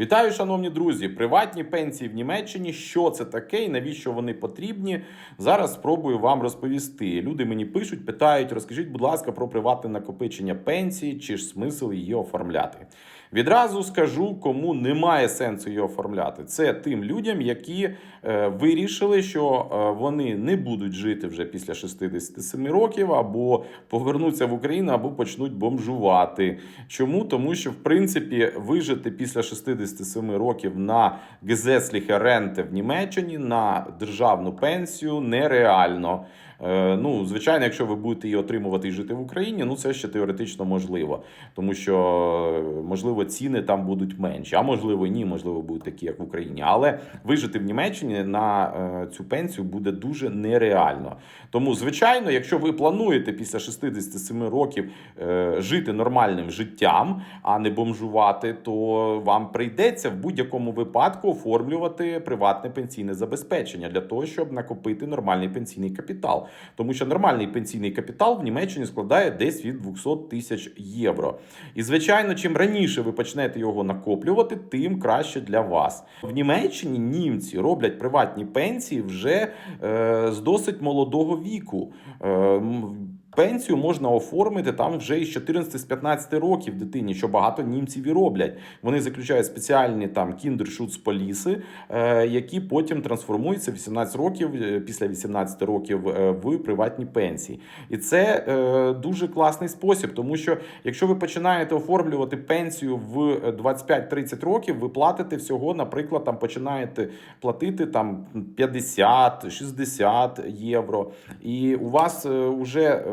Вітаю, шановні друзі! Приватні пенсії в Німеччині. Що це таке і навіщо вони потрібні? Зараз спробую вам розповісти. Люди мені пишуть, питають: розкажіть, будь ласка, про приватне накопичення пенсії, чи ж смисл її оформляти. Відразу скажу, кому немає сенсу її оформляти. Це тим людям, які е, вирішили, що е, вони не будуть жити вже після 67 років, або повернуться в Україну, або почнуть бомжувати. Чому? Тому що в принципі вижити після 67 років на Gesetzliche Rente в Німеччині на державну пенсію нереально. Е, Ну, звичайно, якщо ви будете її отримувати і жити в Україні, ну це ще теоретично можливо, тому що е, можливо ціни там будуть менші, а можливо ні, можливо, будуть такі, як в Україні. Але вижити в Німеччині на е, цю пенсію буде дуже нереально. Тому, звичайно, якщо ви плануєте після 67 років жити нормальним життям, а не бомжувати, то вам прийдеться в будь-якому випадку оформлювати приватне пенсійне забезпечення для того, щоб накопити нормальний пенсійний капітал. Тому що нормальний пенсійний капітал в Німеччині складає десь від 200 тисяч євро. І звичайно, чим раніше ви почнете його накоплювати, тим краще для вас. В Німеччині німці роблять приватні пенсії вже е, з досить молодого віку. Е, Пенсію можна оформити там вже із 14 з 15 років дитині, що багато німців і роблять. Вони заключають спеціальні там кіндершуцполіси, е, які потім трансформуються 18 років е, після 18 років е, в приватні пенсії. І це дуже класний спосіб, тому що якщо ви починаєте оформлювати пенсію в 25-30 років, ви платите всього, наприклад, там починаєте платити там 50-60 євро, і у вас вже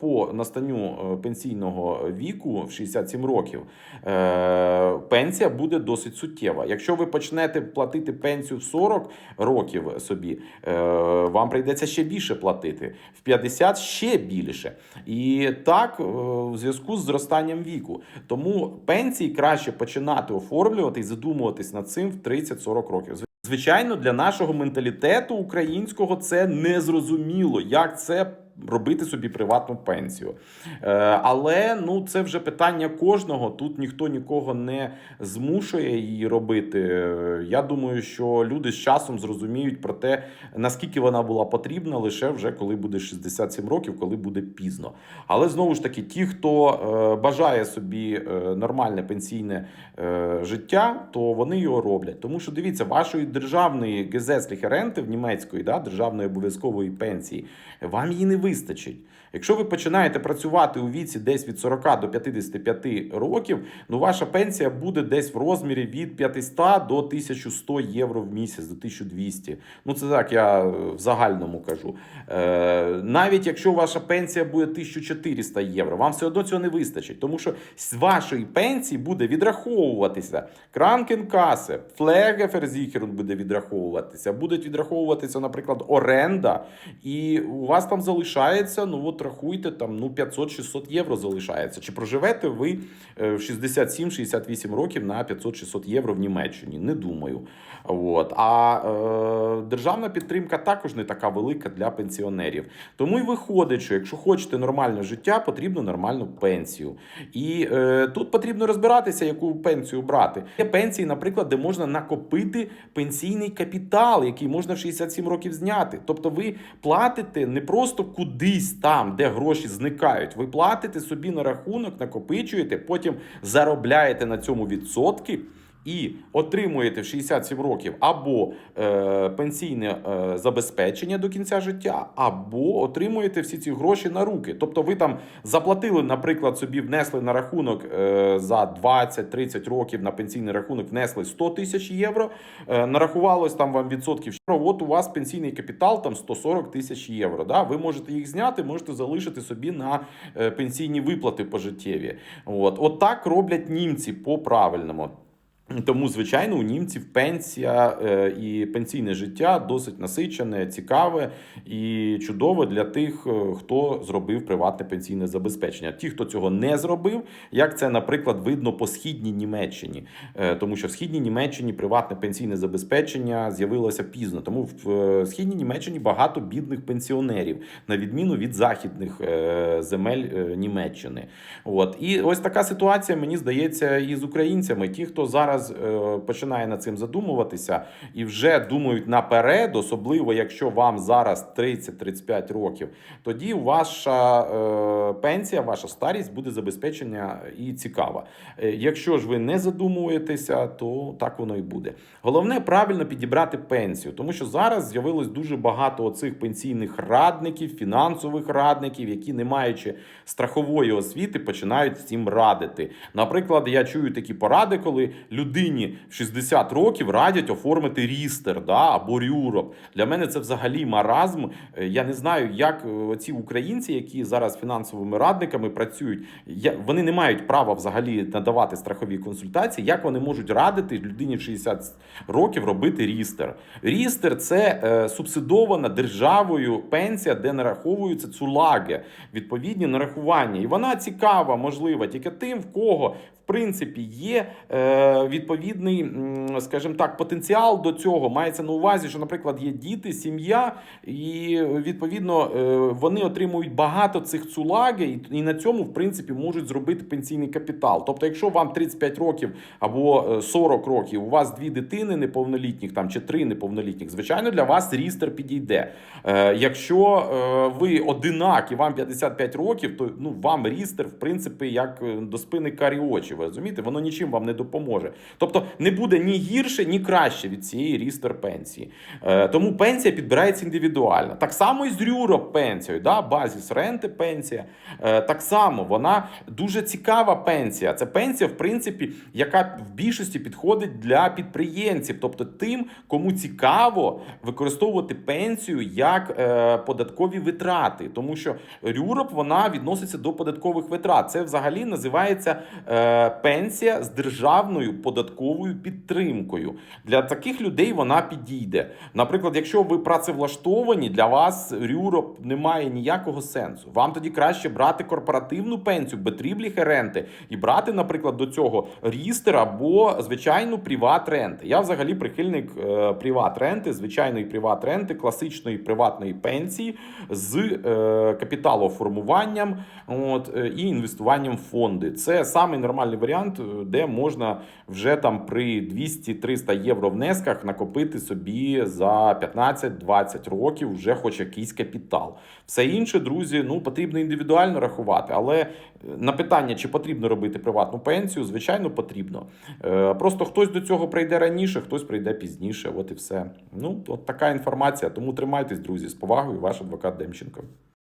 по настанню е, пенсійного віку в 67 років е, пенсія буде досить суттєва. Якщо ви почнете платити пенсію в 40 років собі, е, вам прийдеться ще більше платити, в 50 ще більше. І так е, в зв'язку з зростанням віку. Тому пенсії краще починати оформлювати і задумуватись над цим в 30-40 років. Звичайно, для нашого менталітету українського це незрозуміло, як це. Робити собі приватну пенсію, Е, але ну це вже питання кожного. Тут ніхто нікого не змушує її робити. Я думаю, що люди з часом зрозуміють про те, наскільки вона була потрібна, лише вже коли буде 67 років, коли буде пізно. Але знову ж таки, ті, хто е, бажає собі е, нормальне пенсійне життя, то вони його роблять. Тому що дивіться, вашої державної Rente в німецької да, державної обов'язкової пенсії, вам її не вистачить. Якщо ви починаєте працювати у віці десь від 40 до 55 років, ну ваша пенсія буде десь в розмірі від 500 до 1100 євро в місяць, до 1200. Ну це так, я в загальному кажу. Е, навіть якщо ваша пенсія буде 1400 євро, вам все одно цього не вистачить, тому що з вашої пенсії буде відраховуватися кранкенкасе, флегеферзіхерун буде відраховуватися, буде відраховуватися, наприклад, оренда, і у вас там залишається, ну от рахуйте, там ну 500-600 євро залишається. Чи проживете ви е, в 67-68 років на 500-600 євро в Німеччині? Не думаю. От. А е, державна підтримка також не така велика для пенсіонерів. Тому й виходить, що якщо хочете нормальне життя, потрібно нормальну пенсію. І е, тут потрібно розбиратися, яку пенсію брати. Є пенсії, наприклад, де можна накопити пенсійний капітал, який можна в 67 років зняти. Тобто ви платите не просто кудись там, де гроші зникають. Ви платите собі на рахунок, накопичуєте, потім заробляєте на цьому відсотки. І отримуєте в 67 років або е, пенсійне е, забезпечення до кінця життя, або отримуєте всі ці гроші на руки. Тобто, ви там заплатили, наприклад, собі внесли на рахунок е, за 20-30 років на пенсійний рахунок внесли 100 тисяч євро. Е, нарахувалось там вам відсотків. От у вас пенсійний капітал там 140 тисяч євро. Да? Ви можете їх зняти, можете залишити собі на е, пенсійні виплати пожиттєві. От, от так роблять німці по правильному. Тому, звичайно, у німців пенсія е, і пенсійне життя досить насичене, цікаве і чудове для тих, е, хто зробив приватне пенсійне забезпечення. Ті, хто цього не зробив, як це, наприклад, видно по східній Німеччині, Е, тому що в східній Німеччині приватне пенсійне забезпечення з'явилося пізно. Тому в східній Німеччині багато бідних пенсіонерів, на відміну від західних земель Німеччини. От і ось така ситуація, мені здається, і з українцями. Ті, хто зараз зараз е, починає над цим задумуватися і вже думають наперед, особливо якщо вам зараз 30-35 років, тоді ваша е, пенсія, ваша старість буде забезпечення і цікава. Е, Якщо ж ви не задумуєтеся, то так воно і буде. Головне правильно підібрати пенсію, тому що зараз з'явилось дуже багато оцих пенсійних радників, фінансових радників, які, не маючи страхової освіти, починають всім радити. Наприклад, я чую такі поради, коли людині в 60 років радять оформити рістер да, або рюроп. Для мене це взагалі маразм. Е, Я не знаю, як е, ці українці, які зараз фінансовими радниками працюють, вони не мають права взагалі надавати страхові консультації. Як вони можуть радити людині в 60 років робити рістер? Рістер це е, субсидована державою пенсія, де нараховуються цулаги, відповідні нарахування. І вона цікава, можлива тільки тим, в кого в принципі є е, відповідний, скажімо так, потенціал до цього. Мається на увазі, що, наприклад, є діти, сім'я, і відповідно е, вони отримують багато цих цулаги, і, на цьому, в принципі, можуть зробити пенсійний капітал. Тобто, якщо вам 35 років або е, 40 років, у вас дві дитини неповнолітніх там чи три неповнолітніх, звичайно, для вас рістер підійде. Е, якщо е, ви одинак і вам 55 років, то ну вам рістер, в принципі, як е, до спини карі очі. Ви розумієте, воно нічим вам не допоможе. Тобто не буде ні гірше, ні краще від цієї рістер пенсії. Е, тому пенсія підбирається індивідуально. Так само і з Рюро пенсією, да? базіс ренти пенсія. Е, так само вона дуже цікава пенсія. Це пенсія, в принципі, яка в більшості підходить для підприємців, тобто тим, кому цікаво використовувати пенсію як е, податкові витрати, тому що Рюроп вона відноситься до податкових витрат. Це взагалі називається е, пенсія з державною податковою підтримкою. Для таких людей вона підійде. Наприклад, якщо ви працевлаштовані, для вас Рюроп не має ніякого сенсу. Вам тоді краще брати корпоративну пенсію, бетрібліхе ренти і брати, наприклад, до цього рістер або звичайну приват ренти. Я взагалі прихильник е, приват ренти, звичайної приват ренти, класичної приватної пенсії з е, капіталоформуванням от, е, і інвестуванням в фонди. Це самий нормальний варіант, е, де можна вже там при 200-300 євро внесках накопити собі за 15-20 років вже хоч якийсь капітал. Все інше, друзі, ну потрібно індивідуально рахувати. Але е, на питання, чи потрібно робити приватну пенсію, звичайно, потрібно. Е, Просто хтось до цього прийде раніше, хтось прийде пізніше. От і все. Ну, от така інформація. Тому тримайтесь, друзі, з повагою, ваш адвокат Демченко.